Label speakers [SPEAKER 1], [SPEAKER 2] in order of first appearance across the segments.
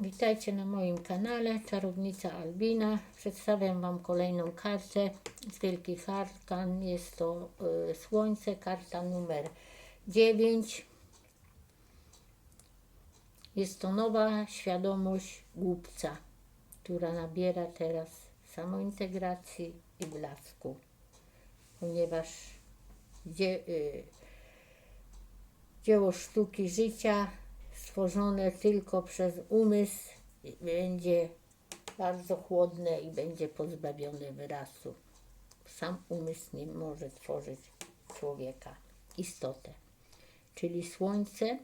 [SPEAKER 1] Witajcie na moim kanale Czarownica Albina. Przedstawiam Wam kolejną kartę z Wielkich Arkan. Jest to y, Słońce, karta numer 9. Jest to nowa świadomość głupca, która nabiera teraz samointegracji i blasku, ponieważ dzie, y, dzieło sztuki życia stworzone tylko przez umysł będzie bardzo chłodne i będzie pozbawione wyrazu. Sam umysł nie może tworzyć człowieka, istotę. Czyli Słońce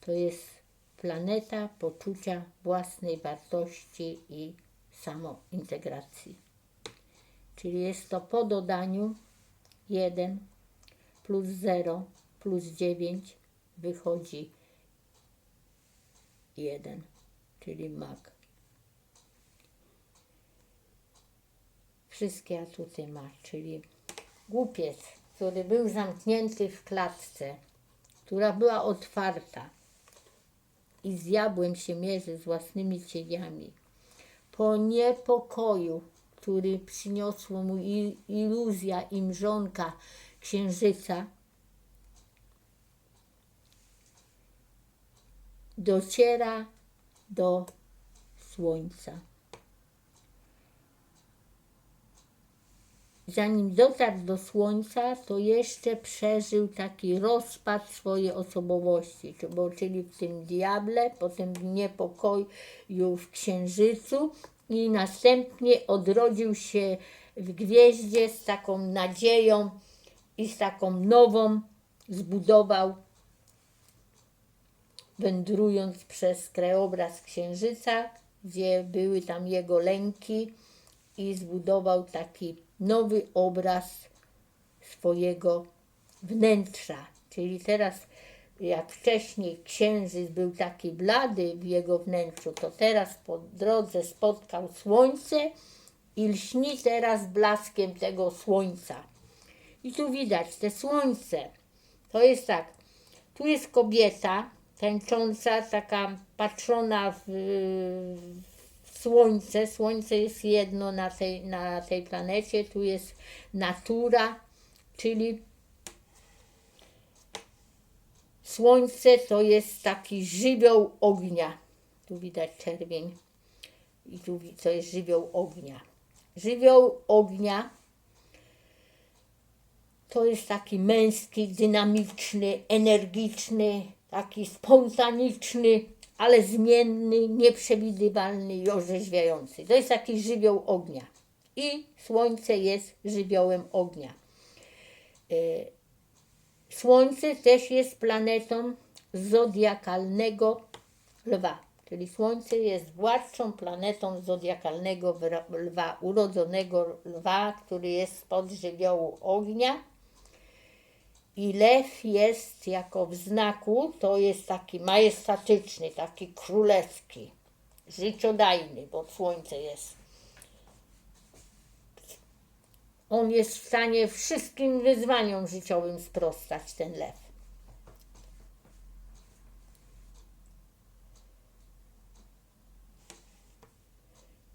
[SPEAKER 1] to jest planeta poczucia własnej wartości i samointegracji. Czyli jest to po dodaniu 1 plus 0 plus 9 wychodzi 1, czyli mag. Wszystkie atuty ma, czyli głupiec, który był zamknięty w klatce, która była otwarta i z diabłem się mierzy z własnymi cieniami. Po niepokoju, który przyniosło mu iluzja i mrzonka księżyca, dociera do słońca. Zanim dotarł do słońca, to jeszcze przeżył taki rozpad swojej osobowości, bo czyli w tym diable, potem w niepokoju w księżycu i następnie odrodził się w gwieździe z taką nadzieją i z taką nową zbudował wędrując przez krajobraz księżyca, gdzie były tam jego lęki i zbudował taki nowy obraz swojego wnętrza. Czyli teraz, jak wcześniej księżyc był taki blady w jego wnętrzu, to teraz po drodze spotkał słońce i lśni teraz blaskiem tego słońca. I tu widać te słońce. To jest tak, tu jest kobieta tańcząca, taka patrzona w, w słońce. Słońce jest jedno na tej, na tej planecie, tu jest natura, czyli słońce to jest taki żywioł ognia. Tu widać czerwień i tu to jest żywioł ognia. Żywioł ognia to jest taki męski, dynamiczny, energiczny, taki spontaniczny, ale zmienny, nieprzewidywalny i orzeźwiający. To jest taki żywioł ognia. I Słońce jest żywiołem ognia. E, Słońce też jest planetą zodiakalnego lwa, czyli Słońce jest władczą planetą zodiakalnego lwa, urodzonego lwa, który jest spod żywiołu ognia. I lew jest jako w znaku, to jest taki majestatyczny, taki królewski, życiodajny, bo słońce jest. On jest w stanie wszystkim wyzwaniom życiowym sprostać, ten lew.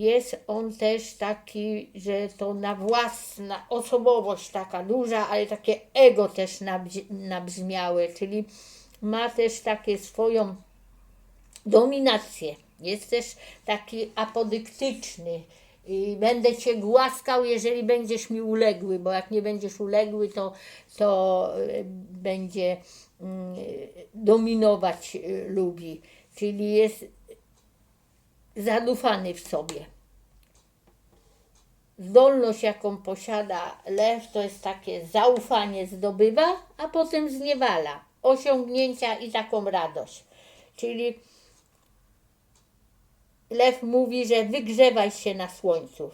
[SPEAKER 1] Jest on też taki, że to na własna osobowość taka duża, ale takie ego też nabrzmiałe, czyli ma też takie swoją dominację. Jest też taki apodyktyczny. I będę cię głaskał, jeżeli będziesz mi uległy, bo jak nie będziesz uległy, to, to e, będzie mm, dominować e, lubi. Czyli jest zadufany w sobie. Zdolność, jaką posiada lew, to jest takie zaufanie zdobywa, a potem zniewala. Osiągnięcia i taką radość. Czyli lew mówi, że wygrzewaj się na słońcu.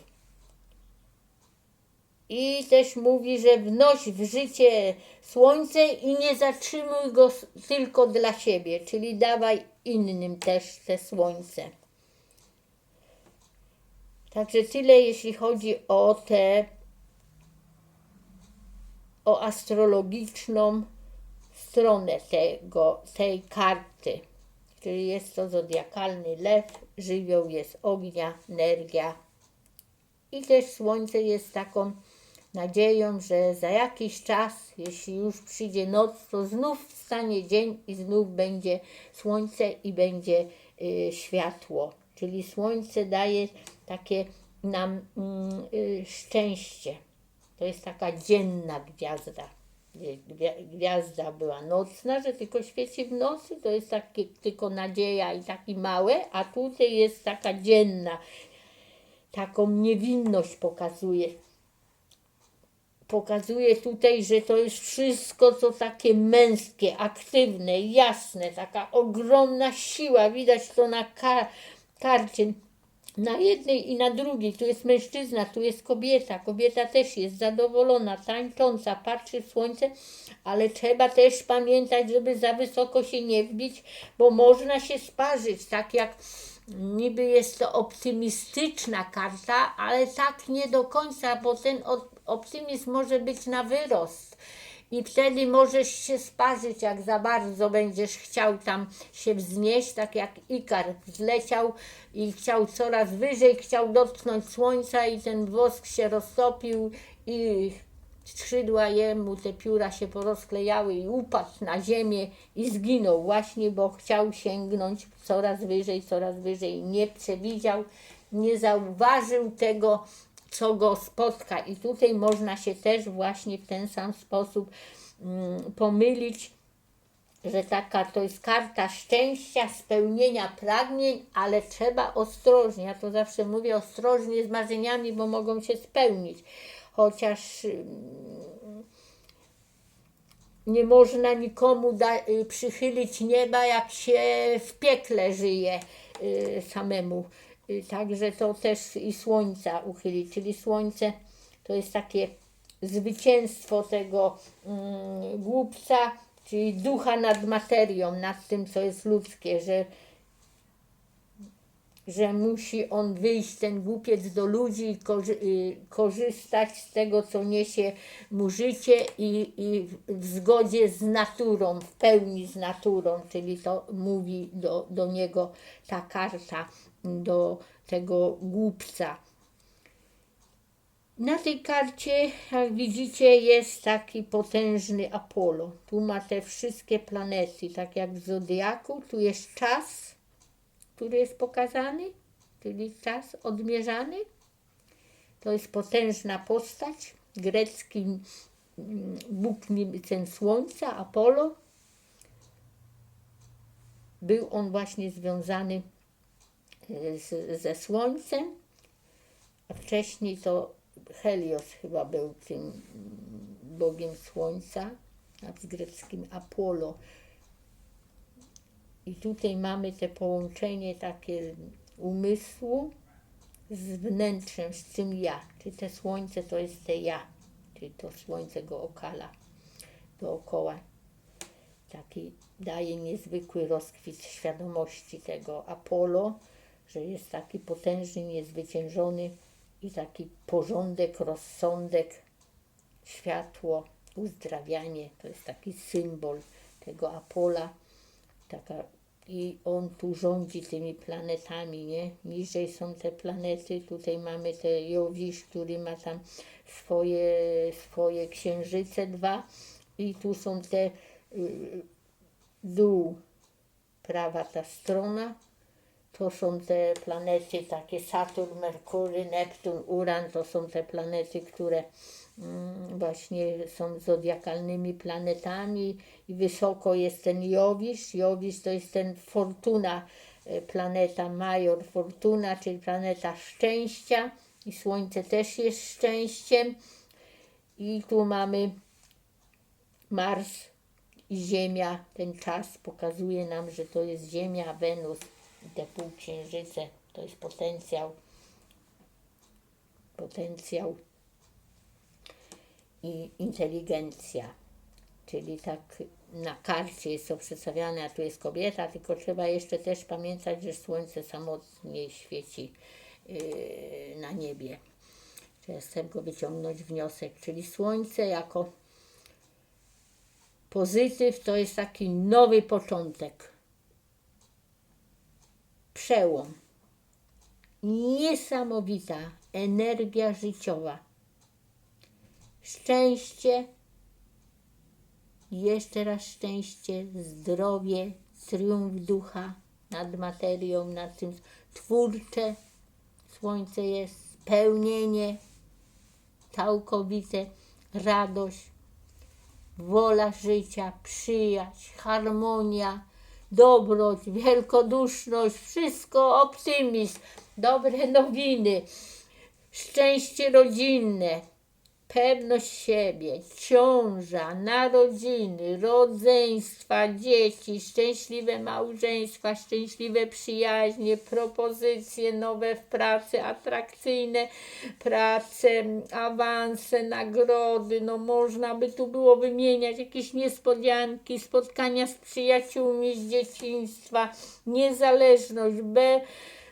[SPEAKER 1] I też mówi, że wnoś w życie słońce i nie zatrzymuj go tylko dla siebie, czyli dawaj innym też te słońce. Także tyle, jeśli chodzi o tę o astrologiczną stronę tego, tej karty. czyli jest to zodiakalny lew, żywioł jest ognia, energia. I też słońce jest taką nadzieją, że za jakiś czas, jeśli już przyjdzie noc, to znów wstanie dzień i znów będzie słońce i będzie y, światło. Czyli słońce daje takie nam mm, y, szczęście. To jest taka dzienna gwiazda. Gwiazda była nocna, że tylko świeci w nocy, to jest takie tylko nadzieja i taki małe, a tutaj jest taka dzienna. Taką niewinność pokazuje pokazuje tutaj, że to jest wszystko, co takie męskie, aktywne, jasne, taka ogromna siła. Widać to na karcie. Na jednej i na drugiej. Tu jest mężczyzna, tu jest kobieta. Kobieta też jest zadowolona, tańcząca, patrzy w słońce, ale trzeba też pamiętać, żeby za wysoko się nie wbić, bo można się sparzyć, tak jak niby jest to optymistyczna karta, ale tak nie do końca, bo ten op- optymizm może być na wyrost. I wtedy możesz się sparzyć, jak za bardzo będziesz chciał tam się wznieść, tak jak Ikar wzleciał i chciał coraz wyżej, chciał dotknąć słońca i ten wosk się roztopił i skrzydła jemu, te pióra się porozklejały i upadł na ziemię i zginął właśnie, bo chciał sięgnąć coraz wyżej, coraz wyżej. Nie przewidział, nie zauważył tego, co go spotka. I tutaj można się też właśnie w ten sam sposób mm, pomylić, że taka to jest karta szczęścia, spełnienia pragnień, ale trzeba ostrożnie. Ja to zawsze mówię ostrożnie z marzeniami, bo mogą się spełnić. Chociaż ym, nie można nikomu da, y, przychylić nieba, jak się w piekle żyje y, samemu. Y, Także to też i słońca uchylić, czyli słońce to jest takie zwycięstwo tego mm, głupca, czyli ducha nad materią, nad tym, co jest ludzkie, że że musi on wyjść, ten głupiec, do ludzi i korzy- y, korzystać z tego, co niesie mu życie i, i w zgodzie z naturą, w pełni z naturą, czyli to mówi do, do niego ta karta, do tego głupca. Na tej karcie, jak widzicie, jest taki potężny Apollo. Tu ma te wszystkie planety, tak jak w Zodiaku. Tu jest czas, który jest pokazany, czyli czas odmierzany. To jest potężna postać, grecki mm, bóg niby słońca, Apollo. Był on właśnie związany z, ze słońcem, a wcześniej to Helios chyba był tym bogiem słońca, a z greckim Apollo. I tutaj mamy te połączenie takie umysłu z wnętrzem, z tym ja. Czyli te słońce to jest te ja, czyli to słońce go okala dookoła. Taki daje niezwykły rozkwit świadomości tego Apollo, że jest taki potężny, niezwyciężony i taki porządek, rozsądek, światło, uzdrawianie. To jest taki symbol tego Apola taka i on tu rządzi tymi planetami, nie? Niżej są te planety, tutaj mamy te Jowisz, który ma tam swoje, swoje księżyce dwa i tu są te y, dół, prawa ta strona, to są te planety takie Saturn, Merkury, Neptun, Uran, to są te planety, które mm, właśnie są zodiakalnymi planetami i wysoko jest ten Jowisz. Jowisz to jest ten Fortuna, e, planeta Major Fortuna, czyli planeta szczęścia i Słońce też jest szczęściem. I tu mamy Mars i Ziemia. Ten czas pokazuje nam, że to jest Ziemia, Wenus i te półksiężyce. To jest potencjał. Potencjał i inteligencja. Czyli tak na karcie jest to przedstawiane, a tu jest kobieta, tylko trzeba jeszcze też pamiętać, że słońce samotnie świeci yy, na niebie. Trzeba z tego wyciągnąć wniosek, czyli słońce jako pozytyw to jest taki nowy początek. Przełom. Niesamowita energia życiowa. Szczęście, jeszcze raz szczęście, zdrowie, triumf ducha nad materią, nad tym twórcze. Słońce jest spełnienie całkowite, radość, wola życia, przyjaźń, harmonia, dobroć, wielkoduszność, wszystko optymizm, dobre nowiny, szczęście rodzinne, pewność siebie, ciąża, narodziny, rodzeństwa, dzieci, szczęśliwe małżeństwa, szczęśliwe przyjaźnie, propozycje nowe w pracy, atrakcyjne prace, awanse, nagrody, no można by tu było wymieniać jakieś niespodzianki, spotkania z przyjaciółmi z dzieciństwa, niezależność,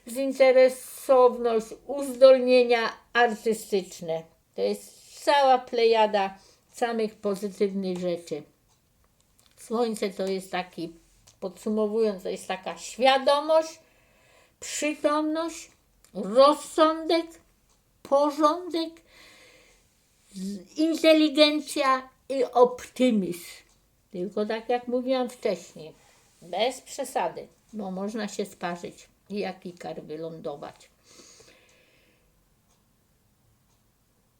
[SPEAKER 1] bezinteresowność, uzdolnienia artystyczne. To jest cała plejada samych pozytywnych rzeczy. Słońce to jest taki, podsumowując, to jest taka świadomość, przytomność, rozsądek, porządek, inteligencja i optymizm. Tylko tak jak mówiłam wcześniej, bez przesady, bo można się sparzyć i jak ikar wylądować.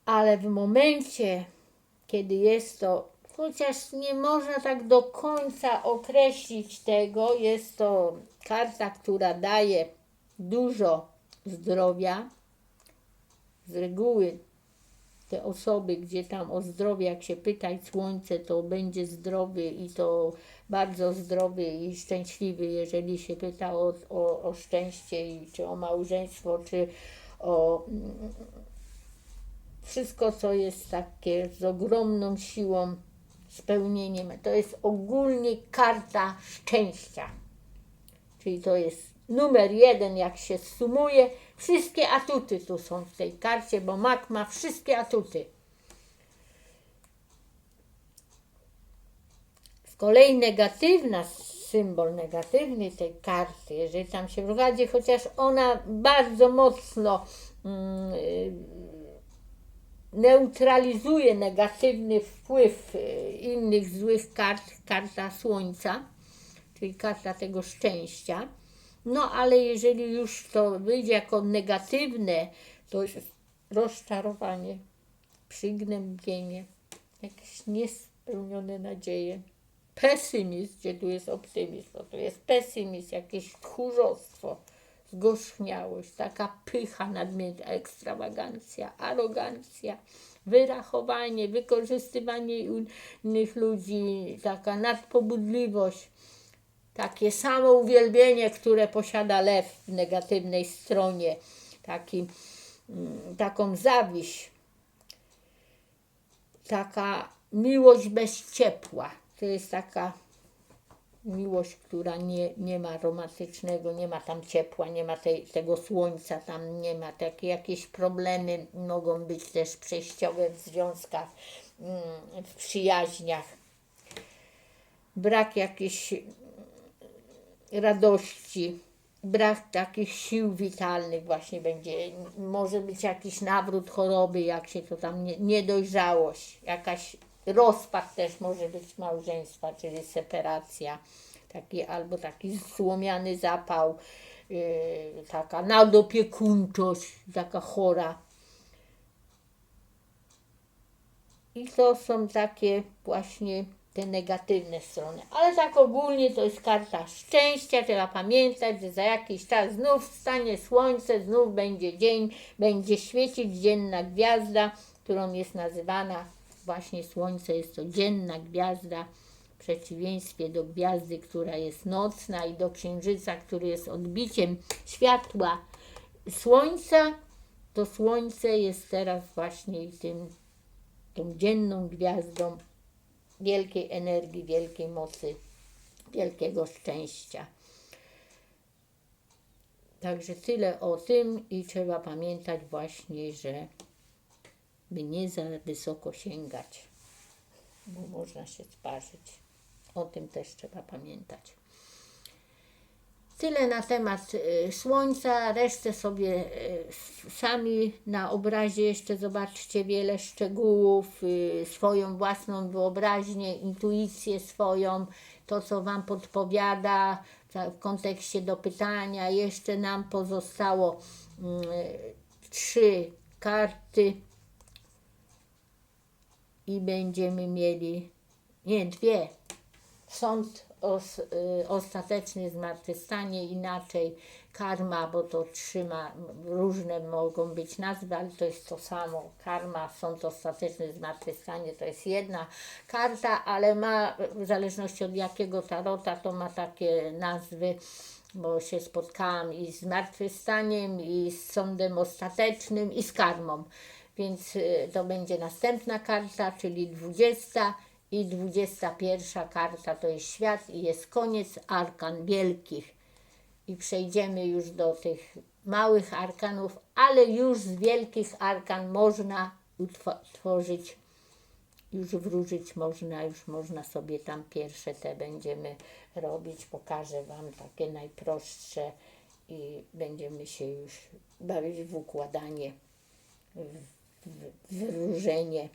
[SPEAKER 1] Ale w momencie, kiedy jest to, chociaż nie można tak do końca określić tego, jest to karta, która daje dużo zdrowia. Z reguły te osoby, gdzie tam o zdrowie, jak się pyta i słońce, to będzie zdrowy i to bardzo zdrowy i szczęśliwy, jeżeli się pyta o, o, o szczęście, czy o małżeństwo, czy o wszystko, co jest takie z ogromną siłą, spełnieniem, to jest ogólnie karta szczęścia. Czyli to jest numer jeden, jak się sumuje. Wszystkie atuty tu są w tej karcie, bo mak ma wszystkie atuty. Z kolei negatywna, symbol negatywny tej karty, jeżeli tam się prowadzi, chociaż ona bardzo mocno mm, neutralizuje negatywny wpływ y, innych złych kart, karta Słońca, czyli karta tego szczęścia. No ale jeżeli już to wyjdzie jako negatywne, to jest rozczarowanie, przygnębienie, jakieś niespełnione nadzieje. Pesymizm, gdzie tu jest optymizm, to tu jest pesymizm, jakieś tchórzostwo, zgorzchniałość, taka pycha nadmierna, ekstrawagancja, arogancja, wyrachowanie, wykorzystywanie innych ludzi, taka nadpobudliwość, takie samo uwielbienie, które posiada lew w negatywnej stronie, taki, mm, taką zawiść, taka miłość bez ciepła. To jest taka miłość, która nie, nie ma romantycznego, nie ma tam ciepła, nie ma tej, tego słońca, tam nie ma takie jakieś problemy, mogą być też przejściowe w związkach, mm, w przyjaźniach. Brak jakiejś radości, brak takich sił witalnych właśnie będzie, może być jakiś nawrót choroby, jak się to tam, nie, niedojrzałość, jakaś rozpad też może być małżeństwa, czyli separacja, taki, albo taki złomiany zapał, yy, taka nadopiekuńczość, taka chora. I to są takie właśnie te negatywne strony. Ale tak ogólnie to jest karta szczęścia. Trzeba pamiętać, że za jakiś czas znów wstanie słońce, znów będzie dzień, będzie świecić dzienna gwiazda, którą jest nazywana właśnie słońce. Jest to dzienna gwiazda w przeciwieństwie do gwiazdy, która jest nocna i do księżyca, który jest odbiciem światła słońca. To słońce jest teraz właśnie tym, tą dzienną gwiazdą wielkiej energii, wielkiej mocy, wielkiego szczęścia. Także tyle o tym i trzeba pamiętać właśnie, że by nie za wysoko sięgać, bo można się sparzyć. O tym też trzeba pamiętać. Tyle na temat y, słońca, resztę sobie y, sami na obrazie jeszcze zobaczcie wiele szczegółów, y, swoją własną wyobraźnię, intuicję swoją, to co Wam podpowiada w kontekście do pytania. Jeszcze nam pozostało mm, trzy karty i będziemy mieli, nie, dwie. Sąd os, y, ostateczny, zmartwychwstanie, inaczej karma, bo to trzyma, różne mogą być nazwy, ale to jest to samo. Karma, sąd ostateczny, zmartwychwstanie to jest jedna karta, ale ma, w zależności od jakiego tarota, to ma takie nazwy, bo się spotkałam i z zmartwychwstaniem, i z sądem ostatecznym, i z karmą. Więc y, to będzie następna karta, czyli 20 i 21 karta to jest świat i jest koniec arkan wielkich. I przejdziemy już do tych małych arkanów, ale już z wielkich arkan można utworzyć, już wróżyć można, już można sobie tam pierwsze te będziemy robić. Pokażę Wam takie najprostsze i będziemy się już bawić w układanie, w, w, w wróżenie.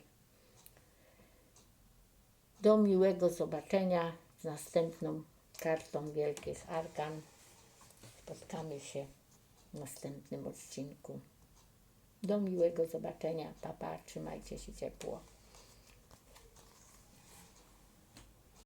[SPEAKER 1] Do miłego zobaczenia z następną kartą Wielkich Arkan. Spotkamy się w następnym odcinku. Do miłego zobaczenia. Papa, trzymajcie się ciepło.